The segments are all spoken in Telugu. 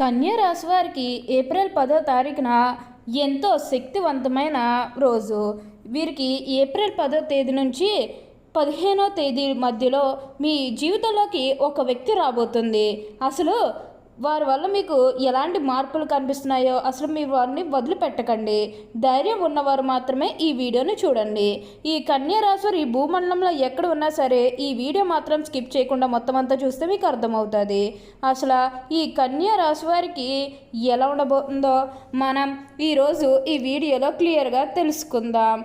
కన్యా రాశి వారికి ఏప్రిల్ పదో తారీఖున ఎంతో శక్తివంతమైన రోజు. వీరికి ఏప్రిల్ పదో తేదీ నుంచి పదిహేనో తేదీ మధ్యలో మీ జీవితంలోకి ఒక వ్యక్తి రాబోతుంది. అసలు వారి వల్ల మీకు ఎలాంటి మార్పులు కనిపిస్తున్నాయో అసలు మీ వారిని వదిలిపెట్టకండి. ధైర్యం ఉన్నవారు మాత్రమే ఈ వీడియోని చూడండి. ఈ కన్యా రాశి ఈ భూమండలంలో ఎక్కడ ఉన్నా సరే ఈ వీడియో మాత్రం స్కిప్ చేయకుండా మొత్తం అంతా చూస్తే మీకు అర్థమవుతుంది. అసలు ఈ కన్యా రాశి వారికి ఎలా ఉండబోతుందో మనం ఈరోజు ఈ వీడియోలో క్లియర్గా తెలుసుకుందాం.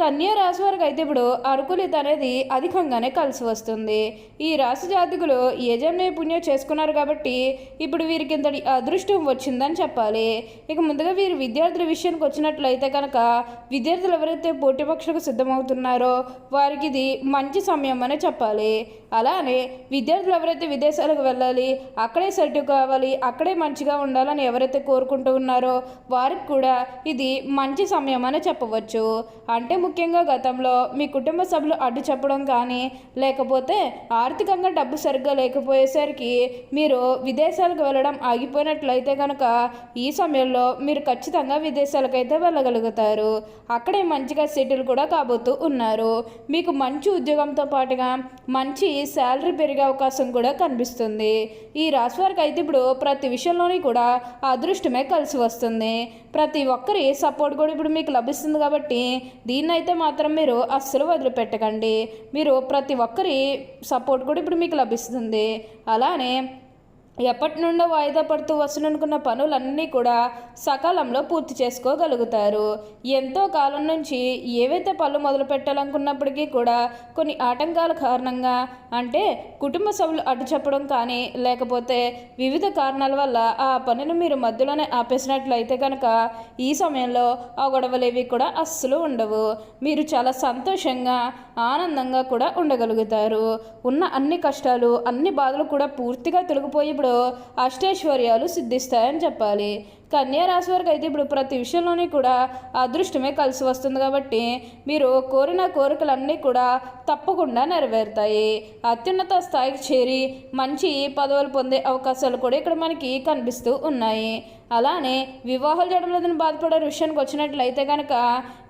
కన్యా రాశి వారికి అయితే ఇప్పుడు అనుకూలిత అనేది అధికంగానే కలిసి వస్తుంది. ఈ రాశి జాతకులు యజమ్నే పుణ్యం చేసుకున్నారు కాబట్టి ఇప్పుడు వీరికి ఇంతటి అదృష్టం వచ్చిందని చెప్పాలి. ఇక ముందుగా వీరు విద్యార్థుల విషయానికి వచ్చినట్లయితే కనుక విద్యార్థులు ఎవరైతే పోటీ పక్షులకు సిద్ధమవుతున్నారో వారికి ఇది మంచి సమయం అనే చెప్పాలి. అలానే విద్యార్థులు ఎవరైతే విదేశాలకు వెళ్ళాలి అక్కడే సెటిల్ కావాలి అక్కడే మంచిగా ఉండాలని ఎవరైతే కోరుకుంటూ ఉన్నారో వారికి కూడా ఇది మంచి సమయం అని చెప్పవచ్చు. అంటే ముఖ్యంగా గతంలో మీ కుటుంబ సభ్యులు అడ్డు చెప్పడం కానీ లేకపోతే ఆర్థికంగా డబ్బు సరిగ్గా లేకపోయేసరికి మీరు విదేశాలకు వెళ్ళడం ఆగిపోయినట్లయితే కనుక ఈ సమయంలో మీరు ఖచ్చితంగా విదేశాలకైతే వెళ్ళగలుగుతారు. అక్కడే మంచిగా సెటిల్ కూడా కాబోతూ ఉన్నారు. మీకు మంచి ఉద్యోగంతో పాటుగా మంచి శాలరీ పెరిగే అవకాశం కూడా కనిపిస్తుంది. ఈ రాశి వారికి అయితే ఇప్పుడు ప్రతి విషయంలోని కూడా అదృష్టమే కలిసి వస్తుంది. ప్రతి ఒక్కరి సపోర్ట్ కూడా ఇప్పుడు మీకు లభిస్తుంది కాబట్టి దీన్ని అయితే మాత్రం మీరు అస్సలు వదిలిపెట్టకండి. మీరు ప్రతి ఒక్కరి సపోర్ట్ కూడా ఇప్పుడు మీకు లభిస్తుంది. అలానే ఎప్పటి నుండో వాయిదా పడుతూ వస్తున్ననుకున్న పనులన్నీ కూడా సకాలంలో పూర్తి చేసుకోగలుగుతారు. ఎంతో కాలం నుంచి ఏవైతే పనులు మొదలు పెట్టాలనుకున్నప్పటికీ కూడా కొన్ని ఆటంకాల కారణంగా అంటే కుటుంబ సభ్యులు అడ్డు చెప్పడం కానీ లేకపోతే వివిధ కారణాల వల్ల ఆ పనిని మీరు మధ్యలోనే ఆపేసినట్లయితే కనుక ఈ సమయంలో ఆ గొడవలేవి కూడా అస్సలు ఉండవు. మీరు చాలా సంతోషంగా ఆనందంగా కూడా ఉండగలుగుతారు. ఉన్న అన్ని కష్టాలు అన్ని బాధలు కూడా పూర్తిగా తొలగిపోయి ఇప్పుడు అష్టైశ్వర్యాలు సిద్ధిస్తాయని చెప్పాలి. కన్యా రాశి వారికి అయితే ఇప్పుడు ప్రతి విషయంలోని కూడా అదృష్టమే కలిసి వస్తుంది కాబట్టి మీరు కోరిన కోరికలన్నీ కూడా తప్పకుండా నెరవేరుతాయి. అత్యున్నత స్థాయికి చేరి మంచి పదవులు పొందే అవకాశాలు కూడా ఇక్కడ మనకి కనిపిస్తూ ఉన్నాయి. అలానే వివాహాలు చేయడం లేదని బాధపడే విషయానికి వచ్చినట్లయితే కనుక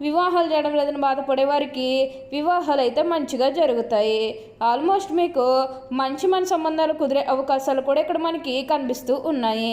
వివాహాలు చేయడం లేదని బాధపడే వారికి వివాహాలు అయితే మంచిగా జరుగుతాయి. ఆల్మోస్ట్ మీకు మంచి మన సంబంధాలు కుదిరే అవకాశాలు కూడా ఇక్కడ మనకి కనిపిస్తూ ఉన్నాయి.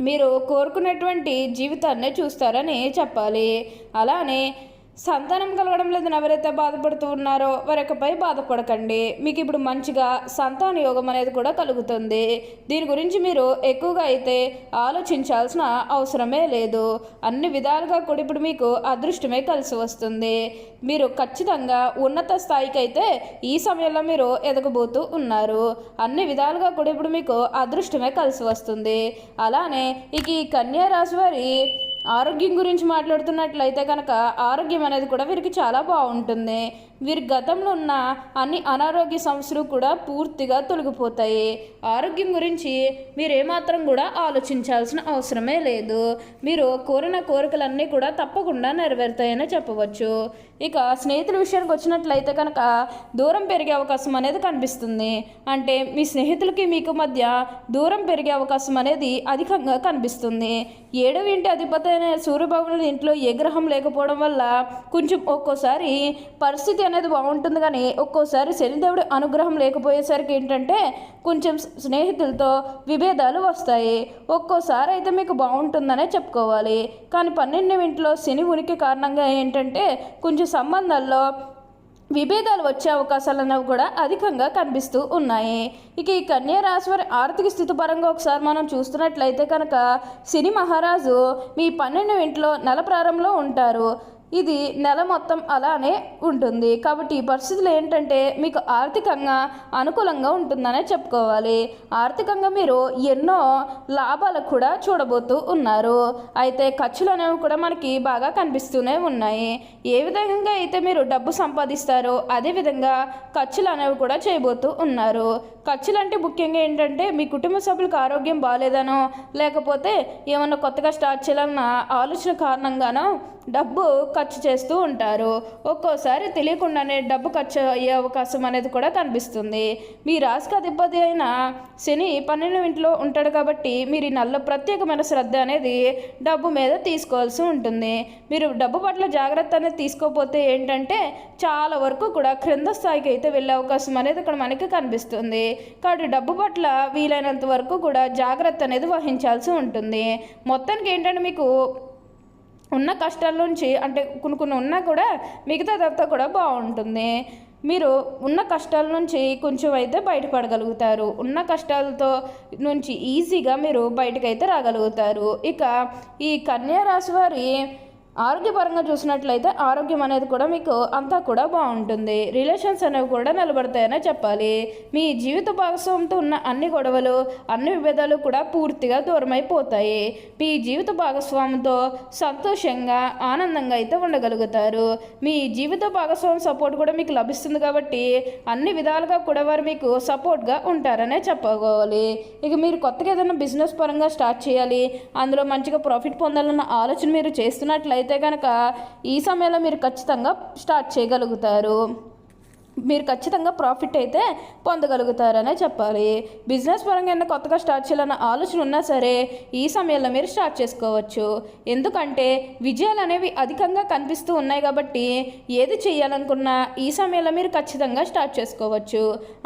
మీరు కోరుకున్నటువంటి జీవితాన్నే చూస్తారని చెప్పాలి. అలానే సంతానం కలగడం లేదని ఎవరైతే బాధపడుతూ ఉన్నారో వారికపై బాధపడకండి. మీకు ఇప్పుడు మంచిగా సంతాన యోగం అనేది కూడా కలుగుతుంది. దీని గురించి మీరు ఎక్కువగా అయితే ఆలోచించాల్సిన అవసరమే లేదు. అన్ని విధాలుగా కూడా ఇప్పుడు మీకు అదృష్టమే కలిసి వస్తుంది. మీరు ఖచ్చితంగా ఉన్నత స్థాయికి అయితే ఈ సమయంలో మీరు ఎదగబోతూ ఉన్నారు. అన్ని విధాలుగా కూడా ఇప్పుడు మీకు అదృష్టమే కలిసి వస్తుంది. అలానే ఇక ఈ కన్యా రాశి వారి ఆరోగ్యం గురించి మాట్లాడుతున్నట్లయితే కనుక ఆరోగ్యం అనేది కూడా వీరికి చాలా బాగుంటుంది. వీరి గతంలో ఉన్న అన్ని అనారోగ్య సమస్యలు కూడా పూర్తిగా తొలగిపోతాయి. ఆరోగ్యం గురించి మీరు ఏమాత్రం కూడా ఆలోచించాల్సిన అవసరమే లేదు. మీరు కోరిన కోరికలన్నీ కూడా తప్పకుండా నెరవేరుతాయని చెప్పవచ్చు. ఇక స్నేహితుల విషయానికి వచ్చినట్లయితే కనుక దూరం పెరిగే అవకాశం అనేది కనిపిస్తుంది. అంటే మీ స్నేహితులకి మీకు మధ్య దూరం పెరిగే అవకాశం అనేది అధికంగా కనిపిస్తుంది. ఏడవ ఇంటి అధిపతి అయిన సూర్యబాబుని ఇంట్లో ఏ గ్రహం లేకపోవడం వల్ల కొంచెం ఒక్కోసారి పరిస్థితి అనేది బాగుంటుంది కానీ ఒక్కోసారి శనిదేవుడి అనుగ్రహం లేకపోయేసరికి ఏంటంటే కొంచెం స్నేహితులతో విభేదాలు వస్తాయి. ఒక్కోసారి అయితే మీకు బాగుంటుందనే చెప్పుకోవాలి. కానీ పన్నెండు ఇంట్లో శని ఉనికి కారణంగా ఏంటంటే కొంచెం సంబంధాల్లో విభేదాలు వచ్చే అవకాశాలు అనేవి కూడా అధికంగా కనిపిస్తూ ఉన్నాయి. ఇక ఈ కన్యా రాశి వారి ఆర్థిక స్థితి పరంగా ఒకసారి మనం చూస్తున్నట్లయితే కనుక శని మహారాజు మీ పన్నెండు ఇంట్లో నెల ప్రారంభంలో ఉంటారు. ఇది నెల మొత్తం అలానే ఉంటుంది. కాబట్టి ఈ పరిస్థితులు ఏంటంటే మీకు ఆర్థికంగా అనుకూలంగా ఉంటుందనే చెప్పుకోవాలి. ఆర్థికంగా మీరు ఎన్నో లాభాలు కూడా చూడబోతూ ఉన్నారు. అయితే ఖర్చులు అనేవి కూడా మనకి బాగా కనిపిస్తూనే ఉన్నాయి. ఏ విధంగా అయితే మీరు డబ్బు సంపాదిస్తారో అదేవిధంగా ఖర్చులు అనేవి కూడా చేయబోతూ ఉన్నారు. ఖర్చులు అంటే ముఖ్యంగా ఏంటంటే మీ కుటుంబ సభ్యులకు ఆరోగ్యం బాగాలేదనో లేకపోతే ఏమన్నా కొత్తగా స్టార్ట్ చేయాలన్న ఆలోచన కారణంగానో డబ్బు ఖర్చు చేస్తూ ఉంటారు. ఒక్కోసారి తెలియకుండానే డబ్బు ఖర్చు అయ్యే అవకాశం అనేది కూడా కనిపిస్తుంది. మీ రాశికి అధిపతి అయిన శని పన్నెండు ఇంట్లో ఉంటాడు కాబట్టి మీరు ఈ నెలలో ప్రత్యేకమైన శ్రద్ధ అనేది డబ్బు మీద తీసుకోవాల్సి ఉంటుంది. మీరు డబ్బు పట్ల జాగ్రత్త అనేది తీసుకోకపోతే ఏంటంటే చాలా వరకు కూడా క్రింద స్థాయికి అయితే వెళ్ళే అవకాశం అనేది ఇక్కడ మనకి కనిపిస్తుంది. కాబట్టి డబ్బు పట్ల వీలైనంత వరకు కూడా జాగ్రత్త అనేది వహించాల్సి ఉంటుంది. మొత్తానికి ఏంటంటే మీకు ఉన్న కష్టాల నుంచి అంటే కొన్ని కొన్ని ఉన్నా కూడా మిగతాదంతా కూడా బాగుంటుంది. మీరు ఉన్న కష్టాల నుంచి కొంచెం అయితే బయటపడగలుగుతారు. ఉన్న కష్టాలతో నుంచి ఈజీగా మీరు బయటకైతే రాగలుగుతారు. ఇక ఈ కన్యా రాశి వారి ఆరోగ్యపరంగా చూసినట్లయితే ఆరోగ్యం అనేది కూడా మీకు అంతా కూడా బాగుంటుంది. రిలేషన్స్ అనేవి కూడా నిలబడతాయనే చెప్పాలి. మీ జీవిత భాగస్వామితో ఉన్న అన్ని గొడవలు అన్ని విభేదాలు కూడా పూర్తిగా దూరమైపోతాయి. మీ జీవిత భాగస్వామితో సంతోషంగా ఆనందంగా అయితే ఉండగలుగుతారు. మీ జీవిత భాగస్వామి సపోర్ట్ కూడా మీకు లభిస్తుంది కాబట్టి అన్ని విధాలుగా కూడా వారు మీకు సపోర్ట్గా ఉంటారనే చెప్పుకోవాలి ఇక మీరు కొత్తగా ఏదైనా బిజినెస్ పరంగా స్టార్ట్ చేయాలి అందులో మంచిగా ప్రాఫిట్ పొందాలన్న ఆలోచన మీరు చేస్తున్నట్లయితే అయితే కనుక ఈ సమయంలో మీరు ఖచ్చితంగా స్టార్ట్ చేయగలుగుతారు. మీరు ఖచ్చితంగా ప్రాఫిట్ అయితే పొందగలుగుతారనే చెప్పాలి. బిజినెస్ పరంగా ఏమైనా కొత్తగా స్టార్ట్ చేయాలన్న ఆలోచన ఉన్నా సరే ఈ సమయంలో మీరు స్టార్ట్ చేసుకోవచ్చు. ఎందుకంటే విజయాలు అనేవి అధికంగా కనిపిస్తూ ఉన్నాయి కాబట్టి ఏది చేయాలనుకున్నా ఈ సమయంలో మీరు ఖచ్చితంగా స్టార్ట్ చేసుకోవచ్చు.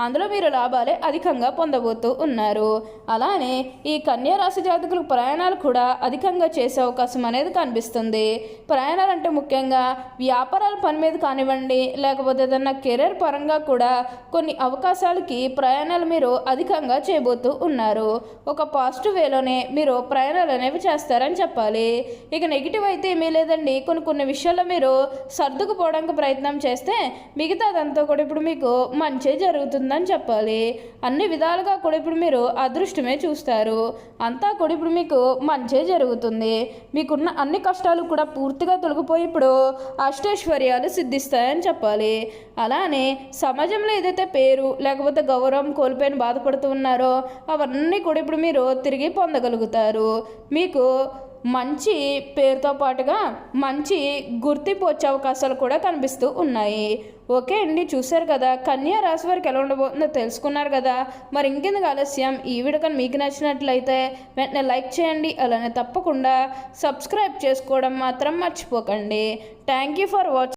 అందులో మీరు లాభాలే అధికంగా పొందబోతూ ఉన్నారు. అలానే ఈ కన్యా రాశి జాతకులకు ప్రయాణాలు కూడా అధికంగా చేసే అవకాశం అనేది కనిపిస్తుంది. ప్రయాణాలు అంటే ముఖ్యంగా వ్యాపారాల పని మీద కానివ్వండి లేకపోతే ఏదన్నా కెరీర్ పరంగా కూడా కొన్ని అవకాశాలకి ప్రయాణాలు మీరు అధికంగా చేయబోతూ ఉన్నారు. ఒక పాజిటివ్ వేలోనే మీరు ప్రయాణాలు అనేవి చేస్తారని చెప్పాలి. ఇక నెగిటివ్ అయితే ఏమీ లేదండి. కొన్ని కొన్ని విషయాల్లో మీరు సర్దుకుపోవడానికి ప్రయత్నం చేస్తే మిగతాదంతా కూడా ఇప్పుడు మీకు మంచి జరుగుతుందని చెప్పాలి. అన్ని విధాలుగా కూడా ఇప్పుడు మీరు అదృష్టమే చూస్తారు. అంతా కూడా ఇప్పుడు మీకు మంచి జరుగుతుంది. మీకున్న అన్ని కష్టాలు కూడా పూర్తిగా తొలగిపోయి ఇప్పుడు అష్టైశ్వర్యాలు సిద్ధిస్తాయని చెప్పాలి. అలానే సమాజంలో ఏదైతే పేరు లేకపోతే గౌరవం కోల్పోయిన బాధపడుతూ ఉన్నారో అవన్నీ కూడా ఇప్పుడు మీరు తిరిగి పొందగలుగుతారు. మీకు మంచి పేరుతో పాటుగా మంచి గుర్తింపు వచ్చే అవకాశాలు కూడా కనిపిస్తూ ఉన్నాయి. ఓకే అండి చూశారు కదా కన్యా రాశి వారికి ఎలా ఉండబోతుందో తెలుసుకున్నారు కదా. మరి ఇంకెందుకు ఆలస్యం? ఈ వీడియో కానీ మీకు నచ్చినట్లయితే వెంటనే లైక్ చేయండి అలానే తప్పకుండా సబ్స్క్రైబ్ చేసుకోవడం మాత్రం మర్చిపోకండి. Thank you for watching